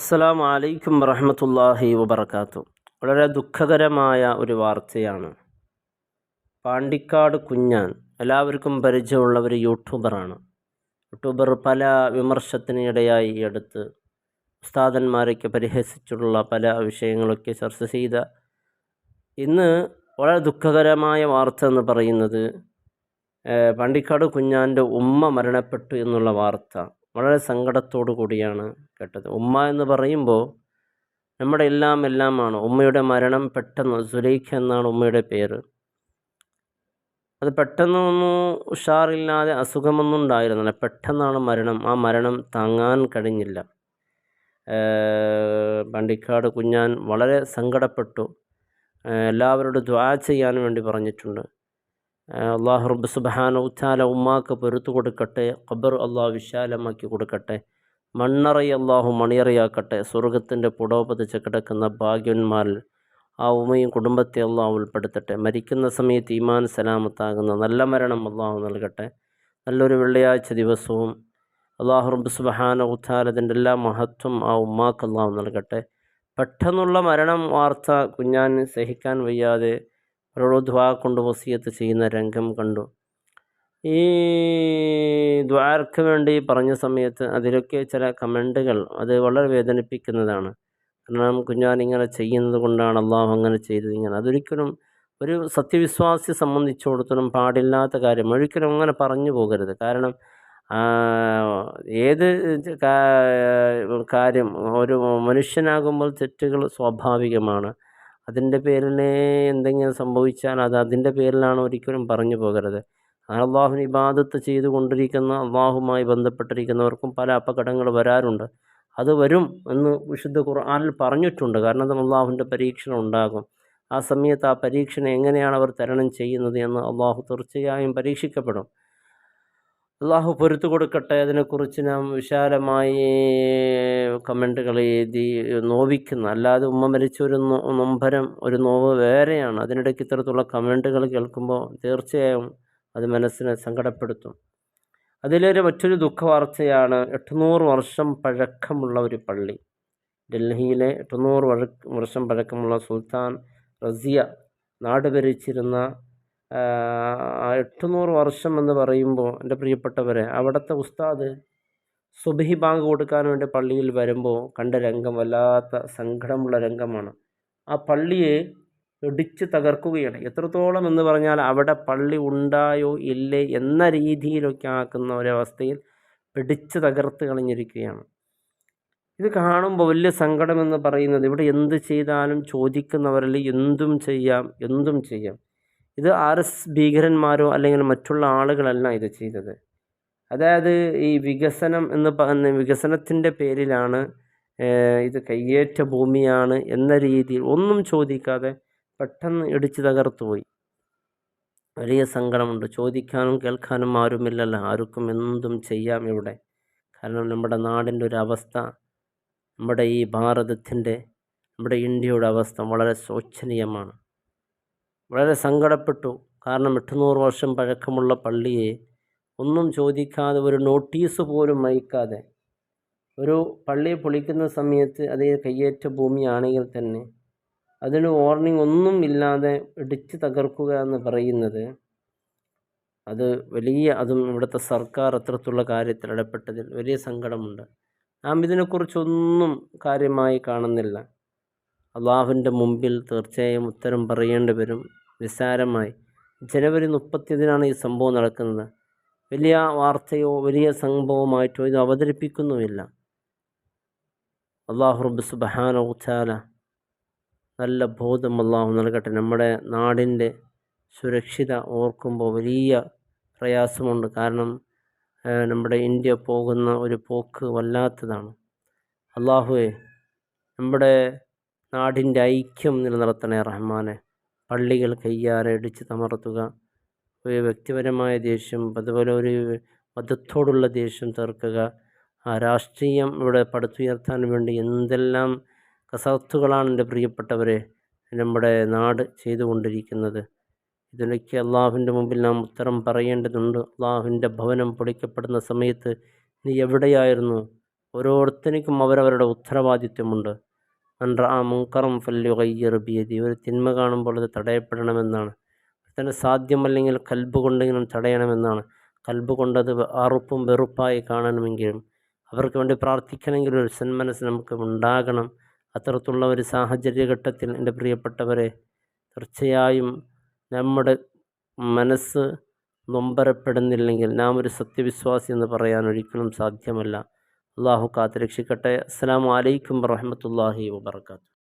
അസ്സലാമു വലൈക്കും വറഹമത്തല്ലാഹി വബർക്കാത്തു വളരെ ദുഃഖകരമായ ഒരു വാർത്തയാണ്. പാണ്ടിക്കാട് കുഞ്ഞാൻ എല്ലാവർക്കും പരിചയമുള്ള ഒരു യൂട്യൂബറാണ്. യൂട്യൂബർ പല വിമർശത്തിന് ഇടയായി എടുത്ത് ഉസ്താദന്മാരൊക്കെ പരിഹസിച്ചുള്ള പല വിഷയങ്ങളൊക്കെ ചർച്ച ചെയ്ത ഇന്ന് വളരെ ദുഃഖകരമായ വാർത്ത എന്ന് പറയുന്നത് പാണ്ടിക്കാട് കുഞ്ഞാന്റെ ഉമ്മ മരണപ്പെട്ടു എന്നുള്ള വാർത്ത. വളരെ സങ്കടത്തോടു കൂടിയാണ് കേട്ടത്. ഉമ്മ എന്ന് പറയുമ്പോൾ നമ്മുടെ എല്ലാം എല്ലാമാണ്. ഉമ്മയുടെ മരണം പെട്ടെന്ന് സുലൈഖ എന്നാണ് ഉമ്മയുടെ പേര്. അത് പെട്ടെന്നൊന്നും ഉഷാറില്ലാതെ അസുഖമൊന്നും ഉണ്ടായിരുന്നില്ല. പെട്ടെന്നാണ് മരണം. ആ മരണം താങ്ങാൻ കഴിഞ്ഞില്ല. പണ്ടിക്കാട് കുഞ്ഞാൻ വളരെ സങ്കടപ്പെട്ടു. എല്ലാവരോടും ദ്വാ ചെയ്യാൻ വേണ്ടി പറഞ്ഞിട്ടുണ്ട്. അള്ളാഹു റബ്ബ് സുബ്ഹാനഹു തആല ഉമ്മാക്ക് പൊരുത്തു കൊടുക്കട്ടെ ഖബർ അള്ളാഹു വിശാലമാക്കി കൊടുക്കട്ടെ മണ്ണറയ അള്ളാഹു മണിയറയാക്കട്ടെ സ്വർഗത്തിന്റെ പുടോപതിച്ച് കിടക്കുന്ന ഭാഗ്യന്മാരിൽ ആ ഉമ്മയും കുടുംബത്തെ അള്ളാഹു ഉൾപ്പെടുത്തട്ടെ. മരിക്കുന്ന സമയത്ത് ഈമാൻ സലാമത്താകുന്ന നല്ല മരണം അള്ളാഹു നൽകട്ടെ. നല്ലൊരു വെള്ളിയാഴ്ച ദിവസവും അള്ളാഹു റബ്ബ് അതിന്റെ എല്ലാ മഹത്വം ആ ഉമ്മാക്ക് അള്ളാഹു നൽകട്ടെ. പെട്ടെന്നുള്ള മരണം വാർത്ത കുഞ്ഞാൻ സഹിക്കാൻ വയ്യാതെ അവരോട് ദ്വാ കൊണ്ട് വസീയത്ത് ചെയ്യുന്ന രംഗം കണ്ടു. ഈ ദ്വാർക്ക് വേണ്ടി പറഞ്ഞ സമയത്ത് അതിലൊക്കെ ചില കമന്റുകൾ അത് വളരെ വേദനിപ്പിക്കുന്നതാണ്. കാരണം കുഞ്ഞാൻ ഇങ്ങനെ ചെയ്യുന്നത് കൊണ്ടാണ് അള്ളാഹു അങ്ങനെ ചെയ്തത് ഇങ്ങനെ. അതൊരിക്കലും ഒരു സത്യവിശ്വാസിയെ സംബന്ധിച്ചിടത്തോളം പാടില്ലാത്ത കാര്യം. ഒരിക്കലും അങ്ങനെ പറഞ്ഞു പോകരുത്. കാരണം ഏത് കാര്യം ഒരു മനുഷ്യനാകുമ്പോൾ തെറ്റുകൾ സ്വാഭാവികമാണ്. അതിന്റെ പേരിൽ എന്തെങ്കിലും സംഭവിച്ചാൽ അത് അതിന്റെ പേരിലാണ് ഒരിക്കലും പറഞ്ഞു പോകരുത്. അള്ളാഹുവിന് ഇബാദത്ത് ചെയ്തുകൊണ്ടിരിക്കുന്ന അള്ളാഹുമായി ബന്ധപ്പെട്ടിരിക്കുന്നവർക്കും പല അപകടങ്ങൾ വരാറുണ്ട്. അത് വരും എന്ന് വിശുദ്ധ ഖുർആാനിൽ പറഞ്ഞിട്ടുണ്ട്. കാരണം അത് അള്ളാഹുവിന്റെ പരീക്ഷണം ഉണ്ടാകും. ആ സമയത്ത് ആ പരീക്ഷണം എങ്ങനെയാണ് അവർ തരണം ചെയ്യുന്നത് എന്ന് അള്ളാഹു തീർച്ചയായും പരീക്ഷിക്കപ്പെടും. അള്ളാഹു പൊരുത്തു കൊടുക്കട്ടെ. അതിനെക്കുറിച്ച് നാം വിശാലമായി കമന്റുകൾ എഴുതി നോവിക്കുന്നു. അല്ലാതെ ഉമ്മ മരിച്ച ഒരു നൊമ്പരം ഒരു നോവ് വേറെയാണ്. അതിനിടയ്ക്ക് ഇത്തരത്തിലുള്ള കമന്റുകൾ കേൾക്കുമ്പോൾ തീർച്ചയായും അത് മനസ്സിനെ സങ്കടപ്പെടുത്തും. അതിലൊരു മറ്റൊരു ദുഃഖവാർത്തയാണ് എട്ടുനൂറ് വർഷം പഴക്കമുള്ള ഒരു പള്ളി. ഡൽഹിയിലെ എട്ടുനൂറ് വർഷം പഴക്കമുള്ള സുൽത്താൻ റസിയ നാട് ഭരിച്ചിരുന്ന എട്ടുനൂറ് വർഷം എന്ന് പറയുമ്പോൾ എന്റെ പ്രിയപ്പെട്ടവരെ അവിടുത്തെ ഉസ്താദ് സുബഹി ബാങ്ക് കൊടുക്കാൻ വേണ്ടി പള്ളിയിൽ വരുമ്പോൾ കണ്ട രംഗം വല്ലാത്ത സങ്കടമുള്ള രംഗമാണ്. ആ പള്ളിയെ ഇടിച്ച് തകർക്കുകയാണ്. എത്രത്തോളം എന്ന് പറഞ്ഞാൽ അവിടെ പള്ളി ഉണ്ടായോ ഇല്ലേ എന്ന രീതിയിലൊക്കെ ആക്കുന്ന ഒരവസ്ഥയിൽ പിടിച്ച് തകർത്ത് കളഞ്ഞിരിക്കുകയാണ്. ഇത് കാണുമ്പോൾ വലിയ സങ്കടമെന്ന് പറയുന്നത് ഇവിടെ എന്ത് ചെയ്താലും ചോദിക്കുന്നവരിൽ എന്തും ചെയ്യാം എന്തും ചെയ്യാം. ഇത് ആർ എസ് ഭീകരന്മാരോ അല്ലെങ്കിൽ മറ്റുള്ള ആളുകളല്ല ഇത് ചെയ്തത്. അതായത് ഈ വികസനം എന്ന് പറഞ്ഞ വികസനത്തിന്റെ പേരിലാണ് ഇത് കയ്യേറ്റ ഭൂമിയാണ് എന്ന രീതിയിൽ ഒന്നും ചോദിക്കാതെ പെട്ടെന്ന് ഇടിച്ചു തകർത്തു പോയി. വലിയ സങ്കടമുണ്ട്. ചോദിക്കാനും കേൾക്കാനും ആരുമില്ലല്ലോ. ആർക്കും എന്തും ചെയ്യാം ഇവിടെ. കാരണം നമ്മുടെ നാടിന്റെ ഒരു അവസ്ഥ നമ്മുടെ ഈ ഭാരതത്തിന്റെ നമ്മുടെ ഇന്ത്യയുടെ അവസ്ഥ വളരെ ശോചനീയമാണ്. വളരെ സങ്കടപ്പെട്ടു. കാരണം എട്ടുനൂറ് വർഷം പഴക്കമുള്ള പള്ളിയെ ഒന്നും ചോദിക്കാതെ ഒരു നോട്ടീസ് പോലും അയക്കാതെ ഒരു പള്ളി പൊളിക്കുന്ന സമയത്ത് അത് കയ്യേറ്റ ഭൂമിയാണെങ്കിൽ തന്നെ അതിന് വാർണിംഗ് ഒന്നും ഇല്ലാതെ ഇടിച്ച് തകർക്കുക എന്ന് പറയുന്നത് അത് വലിയ അതും ഇവിടുത്തെ സർക്കാർ അത്രത്തുള്ള കാര്യത്തിൽ ഇടപെട്ടതിൽ വലിയ സങ്കടമുണ്ട്. നാം ഇതിനെക്കുറിച്ചൊന്നും കാര്യമായി കാണുന്നില്ല. അള്ളാഹുവിന്റെ മുമ്പിൽ തീർച്ചയായും ഉത്തരം പറയേണ്ടി വരും. നിസ്സാരമായി. ജനുവരി മുപ്പത്തിയതിനാണ് ഈ സംഭവം നടക്കുന്നത്. വലിയ വാർത്തയോ വലിയ സംഭവമായിട്ടോ ഇത് അവതരിപ്പിക്കുന്നുമില്ല. അള്ളാഹു റബ്ബ് സുബ്ഹാനഹു വതആല നല്ല ബോധം അള്ളാഹു നൽകട്ടെ. നമ്മുടെ നാടിന്റെ സുരക്ഷിത ഓർക്കുമ്പോൾ വലിയ പ്രയാസമുണ്ട്. കാരണം നമ്മുടെ ഇന്ത്യ പോകുന്ന ഒരു പോക്ക് വല്ലാത്തതാണ്. അള്ളാഹുവെ നമ്മുടെ നാടിന്റെ ഐക്യം നിലനിർത്തണേ റഹ്മാനെ. പള്ളികൾ കയ്യാറെ ഇടിച്ച് തമർത്തുക. ഒരു വ്യക്തിപരമായ ദേഷ്യം അതുപോലെ ഒരു മതത്തോടുള്ള ദേഷ്യം തീർക്കുക. ആ രാഷ്ട്രീയം ഇവിടെ പടുത്തുയർത്താൻ വേണ്ടി എന്തെല്ലാം കസർത്തുകളാണ് എന്റെ പ്രിയപ്പെട്ടവരെ നമ്മുടെ നാട് ചെയ്തുകൊണ്ടിരിക്കുന്നത്. ഇതിനൊക്കെ അള്ളാഹുവിന്റെ മുമ്പിൽ നാം ഉത്തരം പറയേണ്ടതുണ്ട്. അള്ളാഹുവിന്റെ ഭവനം പൊളിക്കപ്പെടുന്ന സമയത്ത് നീ എവിടെയായിരുന്നു? ഓരോരുത്തർക്കും അവരവരുടെ ഉത്തരവാദിത്വമുണ്ട്. അൻറ മുങ്കറം ഫല്ലു കയ്യർ ബിയതി ഒരു തിന്മ കാണുമ്പോൾ അത് തടയപ്പെടണമെന്നാണ്. തന്നെ സാധ്യമല്ലെങ്കിൽ കൽബ് കൊണ്ടെങ്കിലും തടയണമെന്നാണ്. കൽബ് കൊണ്ടത് അറുപ്പും വെറുപ്പായി കാണണമെങ്കിലും അവർക്ക് വേണ്ടി പ്രാർത്ഥിക്കണമെങ്കിൽ ഒരു സന്മനസ് നമുക്ക് ഉണ്ടാകണം. അത്തരത്തിലുള്ള ഒരു സാഹചര്യഘട്ടത്തിൽ എന്റെ പ്രിയപ്പെട്ടവരെ തീർച്ചയായും നമ്മുടെ മനസ്സ് നൊമ്പരപ്പെടുന്നില്ലെങ്കിൽ നാം ഒരു സത്യവിശ്വാസി എന്ന് പറയാൻ ഒരിക്കലും സാധ്യമല്ല. അള്ളാഹു കാത്ത് രക്ഷിക്കട്ടെ അസ്സാം വലൈക്കും വാഹമത്തല്ലാഹി വാബർക്കാത്തു